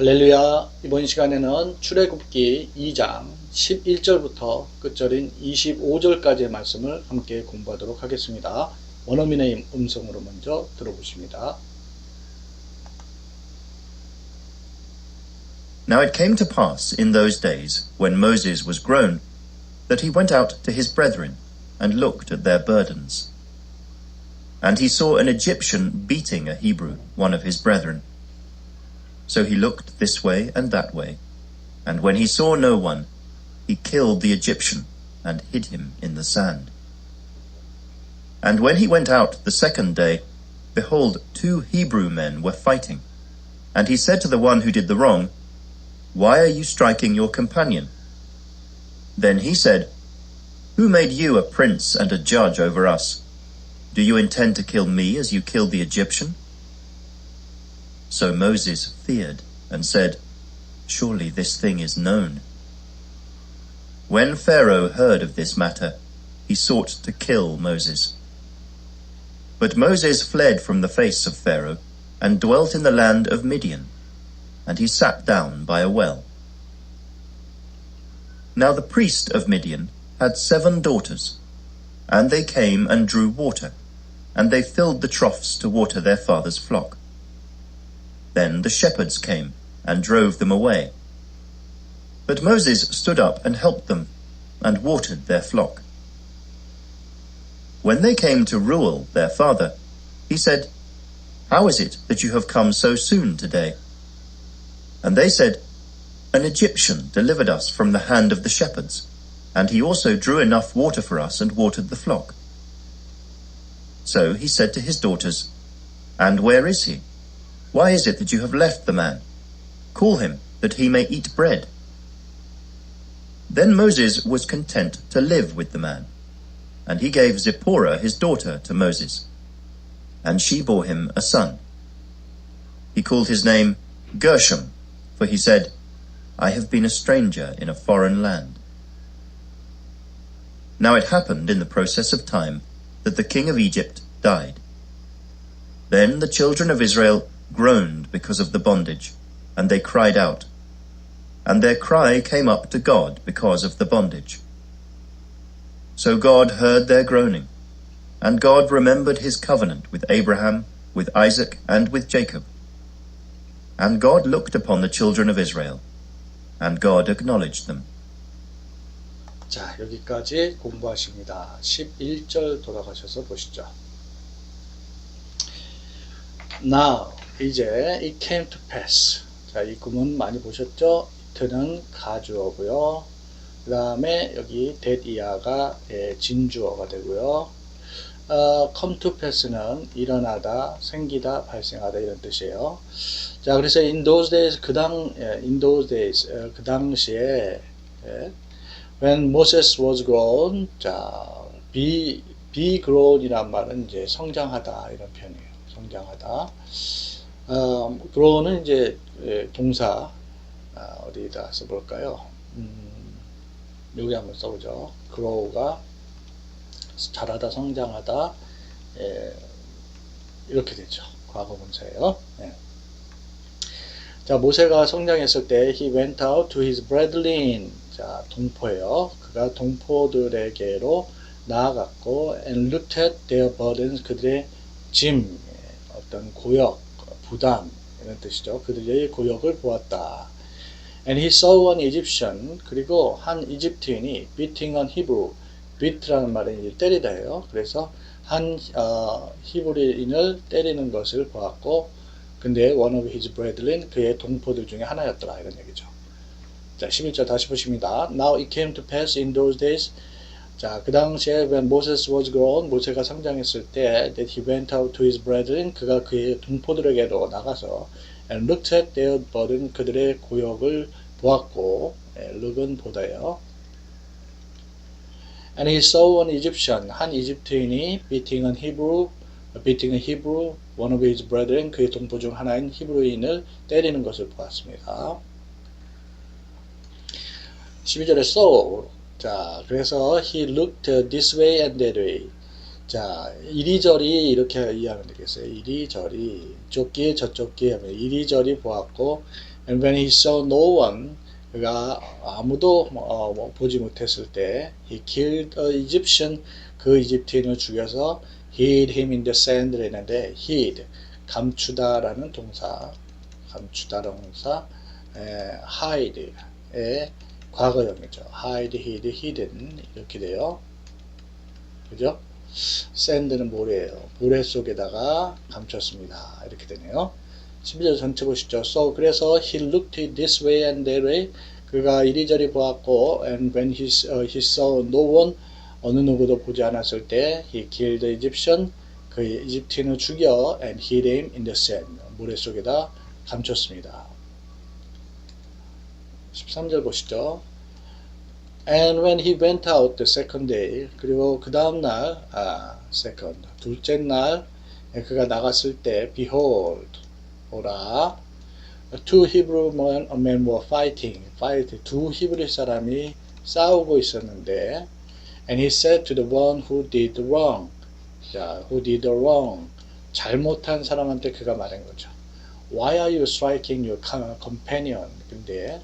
할렐루야. 이번 시간에는 출애굽기 2장 11절부터 끝절인 25절까지의 말씀을 함께 공부하도록 하겠습니다. 원어민의 음성으로 먼저 들어보십니다. Now it came to pass in those days, when Moses was grown, that he went out to his brethren, and looked at their burdens. And he saw an Egyptian beating a Hebrew, one of his brethren. So he looked this way and that way, and when he saw no one, he killed the Egyptian, and hid him in the sand. And when he went out the second day, behold, two Hebrew men were fighting. And he said to the one who did the wrong, why are you striking your companion? Then he said, Who made you a prince and a judge over us? Do you intend to kill me as you killed the Egyptian? So Moses feared and said, Surely this thing is known. When Pharaoh heard of this matter, he sought to kill Moses. But Moses fled from the face of Pharaoh and dwelt in the land of Midian and he sat down by a well. Now the priest of Midian had seven daughters, and they came and drew water, and they filled the troughs to water their father's flock. Then the shepherds came and drove them away. But Moses stood up and helped them, and watered their flock. When they came to Reuel, their father, he said, How is it that you have come so soon today? And they said, An Egyptian delivered us from the hand of the shepherds, and he also drew enough water for us and watered the flock. So he said to his daughters, And where is he? Why is it that you have left the man? Call him, that he may eat bread. Then Moses was content to live with the man, and he gave Zipporah his daughter to Moses, and she bore him a son. He called his name Gershom, for he said, I have been a stranger in a foreign land. Now it happened in the process of time that the king of Egypt died. Then the children of Israel groaned because of the bondage, and they cried out. And their cry came up to God because of the bondage. So God heard their groaning, and God remembered his covenant with Abraham, with Isaac, and with Jacob. And God looked upon the children of Israel, and God acknowledged them. 자, 여기까지 공부하십니다. 11절 돌아가셔서 보시죠. Now, 이제 it came to pass. 자, 이 구문 많이 보셨죠? 이트는 가주어고요. 그 다음에 여기 데디아가 예, 진주어가 되고요. 어, come to pass는 일어나다, 생기다, 발생하다 이런 뜻이에요. 자, 그래서 in those days 그당 예, in those days 어, 그 당시에 예, when Moses was grown, 자, be be grown이란 말은 이제 성장하다 이런 표현이에요. 성장하다. 어, grow는 이제 예, 동사 아, 어디다 써볼까요? 음, 여기 한번 써보죠. grow가 자라다, 성장하다, 예, 이렇게 되죠. 과거 분사예요. 예. 자, 모세가 성장했을 때 he went out to his brethren. 자, 동포예요. 그가 동포들에게로 나아갔고 and looked at their burdens. 그들의 짐, 예, 어떤 고역, 부담 이런 뜻이죠. 그들의 고역을 보았다. And he saw an Egyptian. 그리고 한 이집트인이 beating on Hebrew. beat라는 말은 때리다예요. 그래서 한 어, 히브리인을 때리는 것을 보았고 근데 one of his brethren 그의 동포들 중에 하나였더라 이런 얘기죠. 자, 11절 다시 보십니다. Now it came to pass in those days 자, 그 당시에 when Moses was grown 모세가 성장했을 때 that he went out to his brethren 그가 그의 동포들에게로 나가서 and looked at their burden 그들의 고역을 보았고 예, look은 보다예요. And he saw an Egyptian 한 이집트인이 beating an Hebrew beating a Hebrew one of his brethren 그의 동포 중 하나인 히브리인을 때리는 것을 보았습니다. 12절에 saw 자 그래서 he looked this way and that way 자 이리저리 이렇게 이해하면 되겠어요. 이리저리 쪽 귀에 저쪽 귀에 하면 이리저리 보았고 And when he saw no one, 그가 아무도 어, 뭐 보지 못했을 때, he killed a Egyptian, 그 이집트인을 죽여서 hid him in the sand 했는데, hid, 감추다라는 동사, 감추다 동사, 에, hide의 과거형이죠. hide, hid, hidden 이렇게 돼요. 그죠? sand는 모래예요. 모래 속에다가 감췄습니다. 이렇게 되네요. 11절 전체 보시죠. So 그래서 he looked this way and that way. 그가 이리저리 보았고 and when he, uh, he saw no one 어느 누구도 보지 않았을 때 he killed the Egyptian 그 이집트인을 죽여 and hid him in the sand 모래 속에다 감췄습니다. 13절 보시죠. And when he went out the second day, 그리고 그 다음 날, 아, second, 둘째 날, 그가 나갔을 때, behold, 보라, two Hebrew men, men were fighting, fight, 두 히브리 사람이 싸우고 있었는데, and he said to the one who did wrong, 자, who did wrong, 잘못한 사람한테 그가 말한 거죠. Why are you striking your companion? 근데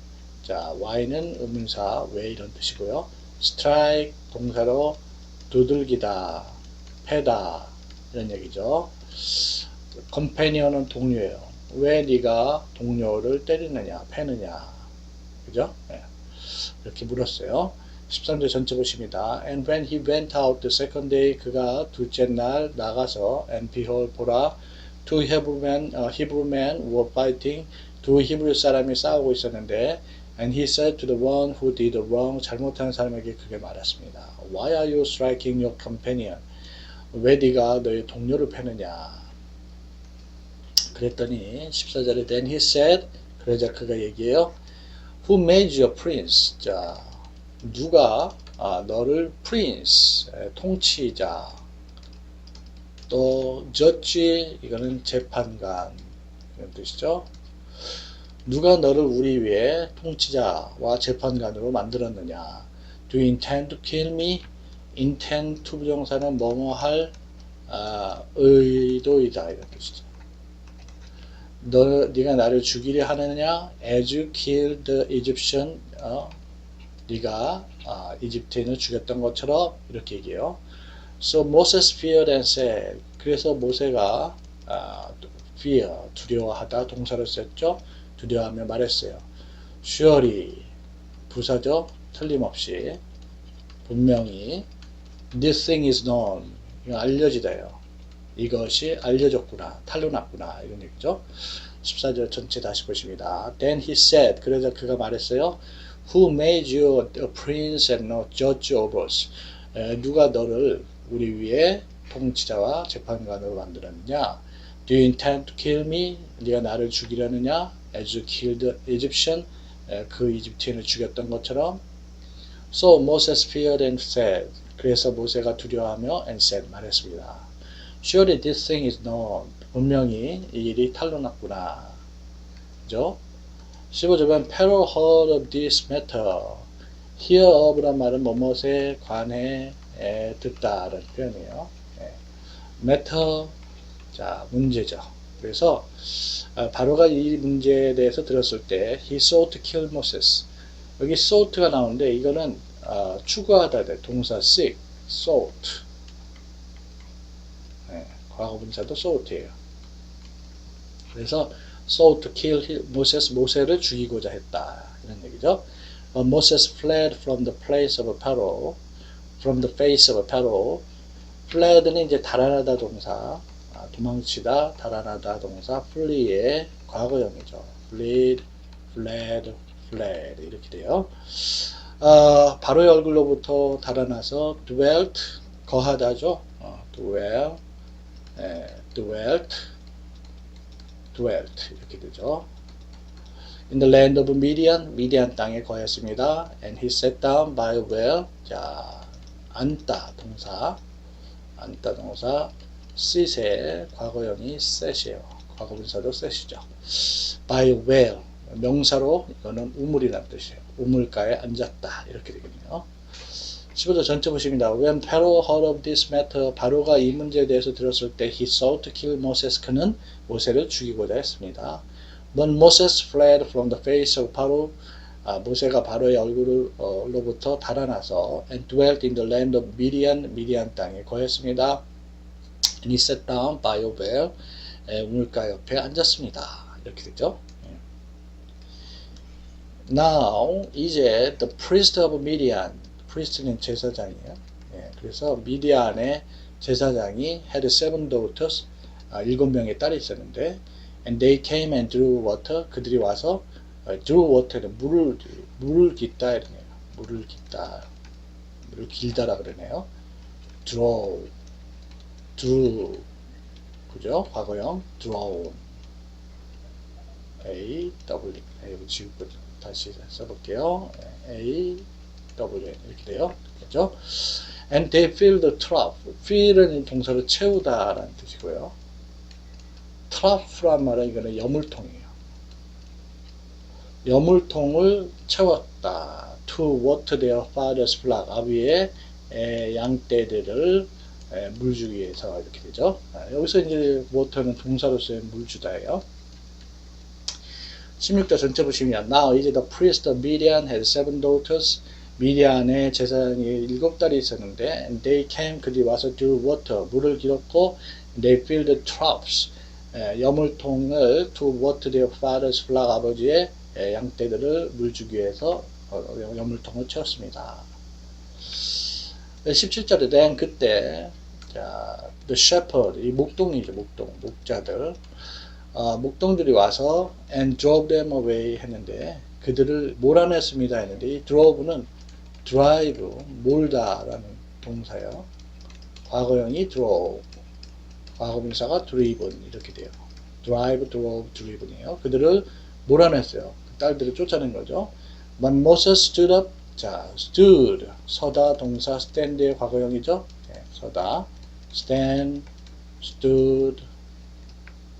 자, why는 의문사 왜 이런 뜻이고요. strike 동사로 두들기다, 패다 이런 얘기죠. companion은 동료예요. 왜 네가 동료를 때리느냐, 패느냐, 그죠? 네. 이렇게 물었어요. 13절 전체 보십니다. And when he went out the second day, 그가 둘째 날 나가서 and behold 보라 two Hebrew men, uh, Hebrew men were fighting. 두 히브리 사람이 싸우고 있었는데 And he said to the one who did wrong, 잘못한 사람에게 그게 말했습니다. Why are you striking your companion? 왜 네가 너의 동료를 패느냐? 그랬더니 14절에 Then he said, 그러자 그가 얘기해요. Who made you prince? 자, 누가 아, 너를 prince, 에, 통치자, 또 judge, 이거는 재판관 이런 뜻이죠. 누가 너를 우리 위에 통치자와 재판관으로 만들었느냐? Do you intend to kill me? intend to 부정사는 뭐뭐 할 아, 의도이다 이런 뜻이죠. 너 네가 나를 죽이려 하느냐? As you killed the Egyptian, 어, 네가 아, 이집트인을 죽였던 것처럼 이렇게 얘기해요. So Moses feared and said. 그래서 모세가 아, fear 두려워하다 동사를 썼죠. 두려워하며 말했어요. surely 부사죠. 틀림없이 분명히 this thing is known 알려지다요. 이것이 알려졌구나. 탄로났구나. 이런 얘기죠. 14절 전체 다시 보십니다. Then he said 그래서 그가 말했어요. Who made you a prince and a judge over us? 에, 누가 너를 우리 위에 통치자와 재판관으로 만들었느냐? Do you intend to kill me? 네가 나를 죽이려느냐? As you killed Egyptian, 에, 그 이집트인을 죽였던 것처럼. So Moses feared and said. 그래서 모세가 두려워하며 and said 말했습니다. Surely this thing is known. 분명히 이 일이 탄로났구나. 그죠? 15절은 Pharaoh heard of this matter. hear of란 말은 뭐뭇에 관해 에, 듣다라는 표현이에요. 예. matter 자 문제죠. 그래서 아, 바로가 이 문제에 대해서 들었을 때 he sought to kill Moses. 여기 sought가 나오는데 이거는 아, 추구하다 돼 동사 seek, sought. 예, 과거 분사도 sought예요. 그래서 sought to kill Moses, 모세를 죽이고자 했다 이런 얘기죠. But Moses fled from the place of Pharaoh, from the face of Pharaoh. fled는 이제 달아나다 동사, 아, 도망치다, 달아나다 동사, flee의 과거형이죠. fled, fled, fled 이렇게 돼요. 아, 바로의 얼굴로부터 달아나서 dwelt, 거하다죠. 어, dwell, 예, dwelt, dwelt 이렇게 되죠. In the land of Midian, 미디안 땅에 거했습니다. And he sat down by a well. 자, 앉다 동사, 앉다 동사, sit의 과거형이 set이에요. 과거분사도 set이죠. By well, 명사로 이거는 우물이라는 뜻이에요. 우물가에 앉았다 이렇게 되겠네요. 15절 전체 보십니다. When Pharaoh heard of this matter, 바로가 이 문제에 대해서 들었을 때 he sought to kill Moses. 그는 모세를 죽이고자 했습니다. But Moses fled from the face of Pharaoh. 아, 모세가 바로의 얼굴로부터 달아나서 and dwelt in the land of Midian, 미디안 땅에 거했습니다. And he sat down by a well, 에, 우물가 옆에 앉았습니다. 이렇게 되죠. 예. Now 이제 the priest of Midian, priest는 제사장이에요. 예, 그래서 미디안의 제사장이 had seven daughters, 아, 일곱 명의 딸이 있었는데, and they came and drew water. 그들이 와서 어, drew water는 물을 물을 깃다 이러네요. 물을 깃다, 물을 길다라 그러네요. draw, drew, 그죠? 과거형 drawn. A W A 지우고 다시 써볼게요. A W 이렇게 돼요. 그죠? And they fill the trough. fill은 동사로 채우다 라는 뜻이고요. trough란 말은 이거는 여물통이에요. 여물통을 채웠다. To water their father's flock. 아비의 에, 양떼들을 에, 물 주기 위해서 이렇게 되죠. 아, 여기서 이제 water는 동사로서의 물 주다예요. 16절 전체 보시면 Now 이제 the priest of Midian had seven daughters. 미디안의 제사장이 일곱 딸이 있었는데 and they came 그들이 와서 drew water 물을 길었고 they filled the troughs 에, 여물통을 to water their father's flock 아버지의 에, 양떼들을 물 주기 위해서 어, 여물통을 채웠습니다. 17절에 대한 그때 자, the shepherd 이 목동이죠 목동 목자들 어, 목동들이 와서 and drove them away 했는데 그들을 몰아냈습니다 했는데 이 drove는 drive 몰다라는 동사예요. 과거형이 drove 과거분사가 driven 이렇게 돼요. drive, drove, driven이에요. 그들을 몰아냈어요. 그 딸들을 쫓아낸 거죠. But Moses stood up. 자, stood 서다 동사 stand의 과거형이죠. 네, 서다 stand, stood,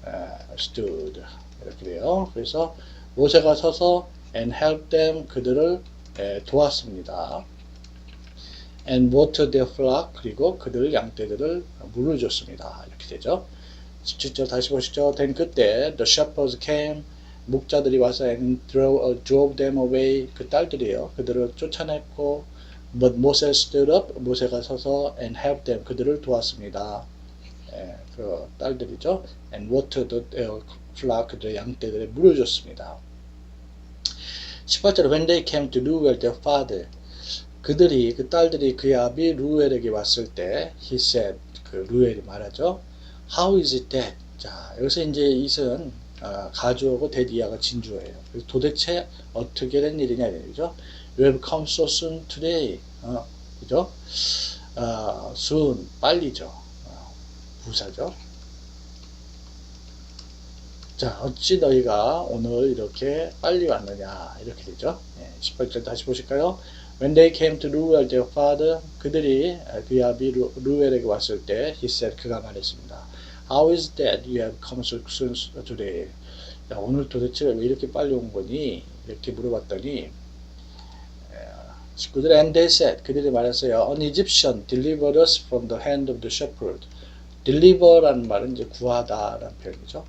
아, stood 이렇게 돼요. 그래서 모세가 서서 and help them 그들을 에, 도왔습니다. and water their flock 그리고 그들 양떼들을 물을 줬습니다. 이렇게 되죠. 17절 다시 보시죠. then 그때 the shepherds came 목자들이 와서 and drove, uh, drove them away 그 딸들이에요. 그들을 쫓아냈고 but Moses stood up 모세가 서서 and helped them 그들을 도왔습니다. 예, 그 딸들이죠. and watered their flock 그들의 양떼들에 물을 줬습니다. 18절 when they came to Ruel their father 그들이 그 딸들이 그의 아비 루엘에게 왔을 때 he said 그 루엘이 말하죠. How is it that 자 여기서 이제 이은 어, 가주어고 데디아가 진주어예요. 그래서 도대체 어떻게 된 일이냐 이죠. Have come so soon today. 어, 그죠? 어, soon 빨리죠. 어, 부사죠. 자, 어찌 너희가 오늘 이렇게 빨리 왔느냐 이렇게 되죠. 예, 18절 다시 보실까요? When they came to Ruel their father 그들이 그의 아비 루- 루엘에게 왔을 때 he said 그가 말했습니다. How is that you have come so soon today? 야, 오늘 도대체 왜 이렇게 빨리 온 거니? 이렇게 물어봤더니 19절 and they said 그들이 말했어요. An Egyptian delivered us from the hand of the shepherd. deliver라는 말은 이제 구하다라는 표현이죠.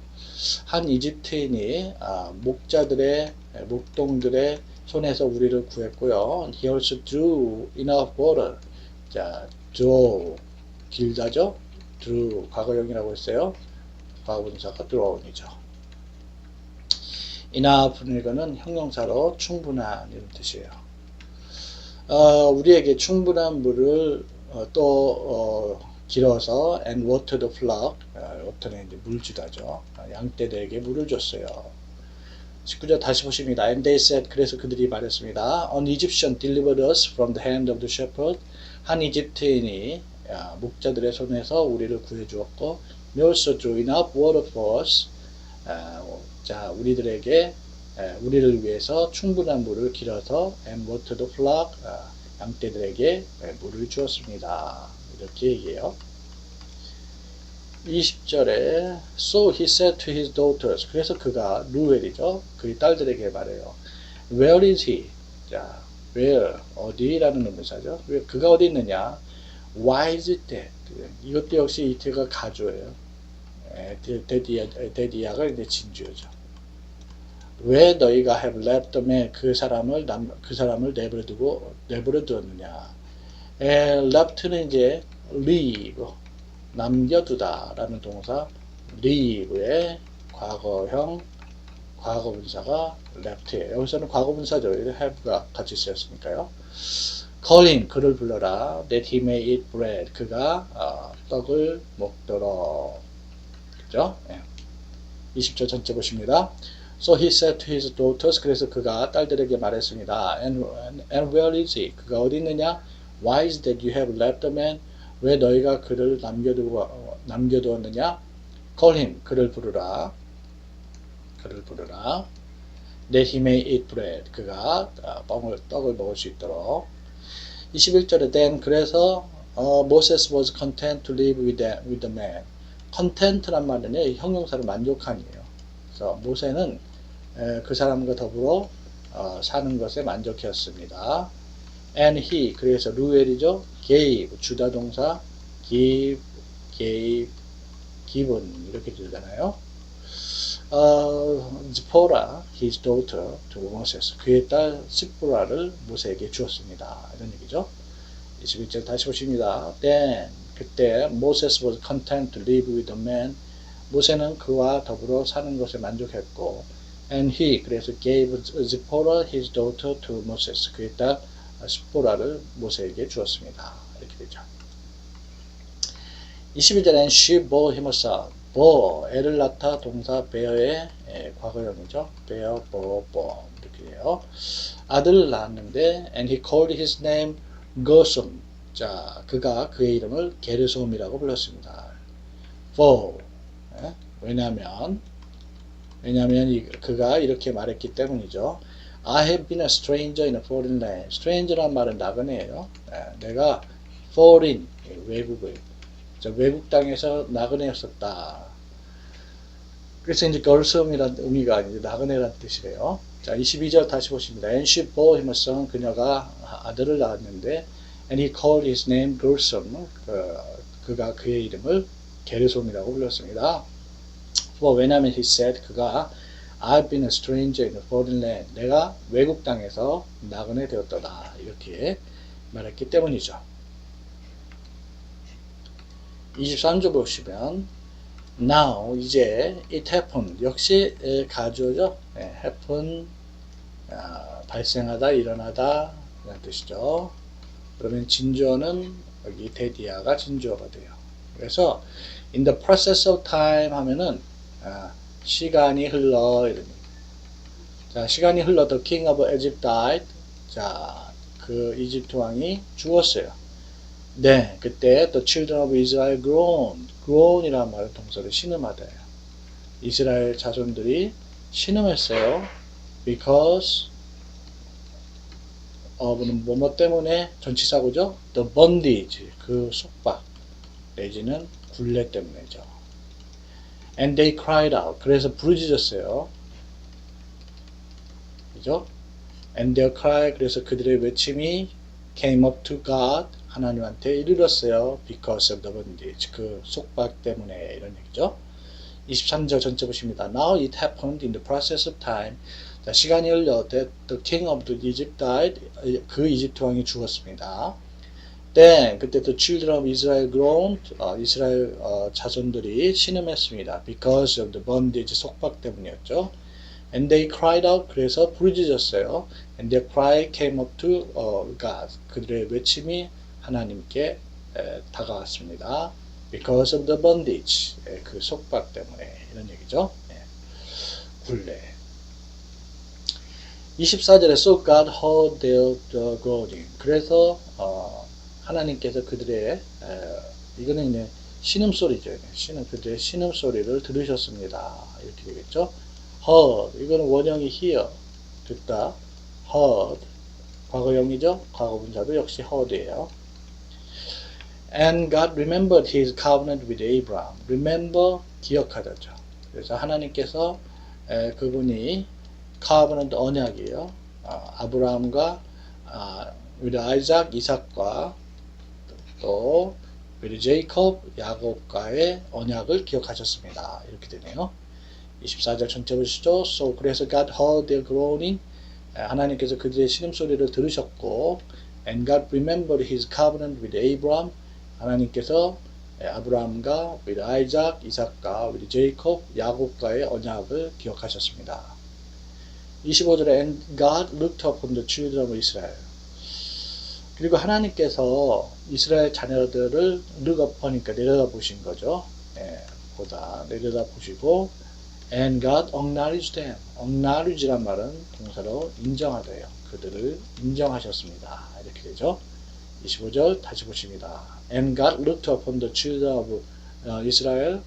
한 이집트인이 아, 목자들의 목동들의 손에서 우리를 구했고요. He also drew enough water. 자, draw 길다죠. drew 과거형이라고 했어요. 과거분사가 draw이죠. enough는 이거는 형용사로 충분한 이런 뜻이에요. 어, 우리에게 충분한 물을 어, 또 어, 길어서 and water the flock 어, water는 이제 물 주다죠. 어, 양떼들에게 물을 줬어요. 19절 다시 보십니다. And they said 그래서 그들이 말했습니다. An Egyptian delivered us from the hand of the shepherd. 한 이집트인이 야, 목자들의 손에서 우리를 구해 주었고 They also drew enough water for us. 어, 자 우리들에게 에, 우리를 위해서 충분한 물을 길어서 the flock 어, 양떼들에게 에, 물을 주었습니다. 이렇게 얘기해요. 20절에 So he said to his daughters 그래서 그가 루엘이죠. 그의 딸들에게 말해요. Where is he? 자, where 어디라는 의미사죠. 왜 그가 어디 있느냐? Why is it that? 이것도 역시 이태가 가주예요. 에, 데- 데디아, 데디아가 이제 진주죠. 왜 너희가 have left the man 그 사람을 남, 그 사람을 내버려 두고 내버려 두었느냐? 에, left는 이제 leave 남겨두다라는 동사 leave의 과거형 과거분사가 left예요. 여기서는 과거분사죠. have가 같이 쓰였으니까요. calling 그를 불러라 that he may eat bread 그가 어, 떡을 먹도록 그죠? 예. 20절 전체 보십니다. So he said to his daughters 그래서 그가 딸들에게 말했습니다. And, and, where is he? 그가 어디 있느냐? Why is that you have left the man? 왜 너희가 그를 남겨두고 어, 남겨두었느냐? Call him 그를 부르라. 그를 부르라. That he may eat bread. 그가 어, 뻥을 떡을 먹을 수 있도록. 21절에 then 그래서 어, Moses was content to live with the, with the man. content란 말은 이 형용사를 만족한이에요. 그래서 모세는 에, 그 사람과 더불어 어, 사는 것에 만족했습니다. And he 그래서 루엘이죠. gave 주다 동사 give, gave, given 이렇게 되잖아요. 어, 지포라 his daughter to Moses 그의 딸 시프라를 모세에게 주었습니다. 이런 얘기죠. 21절 다시 보십니다. Then 그때 Moses was content to live with the man. 모세는 그와 더불어 사는 것에 만족했고, and he 그래서 gave Zipporah his daughter to Moses. 그의 딸 시포라를 모세에게 주었습니다. 이렇게 되죠. 21절엔 she bore him a son. bore 애를 낳다 동사 bear의 예, 과거형이죠. bear, bore, born 이렇게 돼요. 아들을 낳았는데 and he called his name Gershom. 자, 그가 그의 이름을 게르솜이라고 불렀습니다. for 예? 왜냐하면 왜냐하면 이- 그가 이렇게 말했기 때문이죠. I have been a stranger in a foreign land. stranger란 말은 나그네예요. 예, 내가 foreign 저 외국 땅에서 나그네였었다. 그래서 이제 걸섬이란 의미가 이제 나그네란 뜻이래요. 자, 22절 다시 보십니다. And she bore him a son. 그녀가 아들을 낳았는데 and he called his name Gersom. 그, 그가 그의 이름을 게르솜이라고 불렀습니다. for 왜냐하면 he said 그가 I've been a stranger in a foreign land. 내가 외국 땅에서 나그네 되었더라. 이렇게 말했기 때문이죠. 23절 보시면 now 이제 it happened 역시 에, 가주어죠. 예, happen 아, 발생하다 일어나다 라는 뜻이죠. 그러면 진주어는 여기 데디아가 진주어가 돼요. 그래서 in the process of time 하면은 아, 시간이 흘러 이런. 자 시간이 흘러 the king of Egypt died. 자 그 이집트 왕이 죽었어요. 네, 그때 the children of Israel groaned. groan이라는 말은 동사를 신음하다예요. 이스라엘 자손들이 신음했어요. because of는 뭐뭐 때문에 전치사고죠. the bondage 그 속박 내지는 굴레 때문이죠. and they cried out 그래서 부르짖었어요. 그죠? and their cry 그래서 그들의 외침이 came up to God 하나님한테 이르렀어요. because of the bondage 그 속박 때문에 이런 얘기죠. 23절 전체 보십니다. Now it happened in the process of time. 자, 시간이 흘러 that the king of the Egypt died. 그 이집트 왕이 죽었습니다. Then 그때 the children of Israel groaned. 어, 이스라엘 어, 자손들이 신음했습니다. Because of the bondage 속박 때문이었죠. And they cried out. 그래서 부르짖었어요. And their cry came up to 어, God. 그들의 외침이 하나님께 에, 다가왔습니다. Because of the bondage. 에, 그 속박 때문에 이런 얘기죠. 예. 굴레. 24절에 So God heard their uh, groaning. 그래서 어, 하나님께서 그들의 에, 이거는 이제 신음 소리죠. 신음 그들의 신음 소리를 들으셨습니다. 이렇게 되겠죠. heard 이거는 원형이 hear 듣다. heard 과거형이죠. 과거분사도 역시 heard예요. And God remembered His covenant with Abraham. Remember 기억하다죠. 그래서 하나님께서 에, 그분이 covenant 언약이에요. 아, 아브라함과 아, with 아이작, 이삭과 또 with 제이콥, 야곱과의 언약을 기억하셨습니다. 이렇게 되네요. 24절 전체 보시죠. So 그래서 God heard their groaning. 에, 하나님께서 그들의 신음 소리를 들으셨고 and God remembered his covenant with Abraham. 하나님께서 에, 아브라함과 with Isaac, 이삭과 with Jacob, 야곱과의 언약을 기억하셨습니다. 25절에 and God looked upon the children of Israel. 그리고 하나님께서 이스라엘 자녀들을 look uponi까 내려다 보신 거죠. 예, 보다 내려다 보시고 and God acknowledged them. acknowledge란 말은 동사로 인정하다예요. 그들을 인정하셨습니다. 이렇게 되죠. 25절 다시 보십니다. And God looked upon the children of 어, Israel.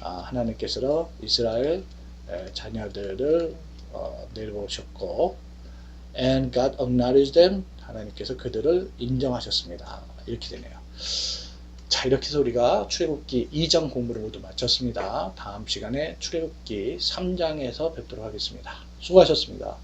아, 하나님께서 이스라엘 에, 자녀들을 어, 내려보셨고 and God acknowledged them. 하나님께서 그들을 인정하셨습니다. 이렇게 되네요. 자, 이렇게 해서 우리가 출애굽기 2장 공부를 모두 마쳤습니다. 다음 시간에 출애굽기 3장에서 뵙도록 하겠습니다. 수고하셨습니다.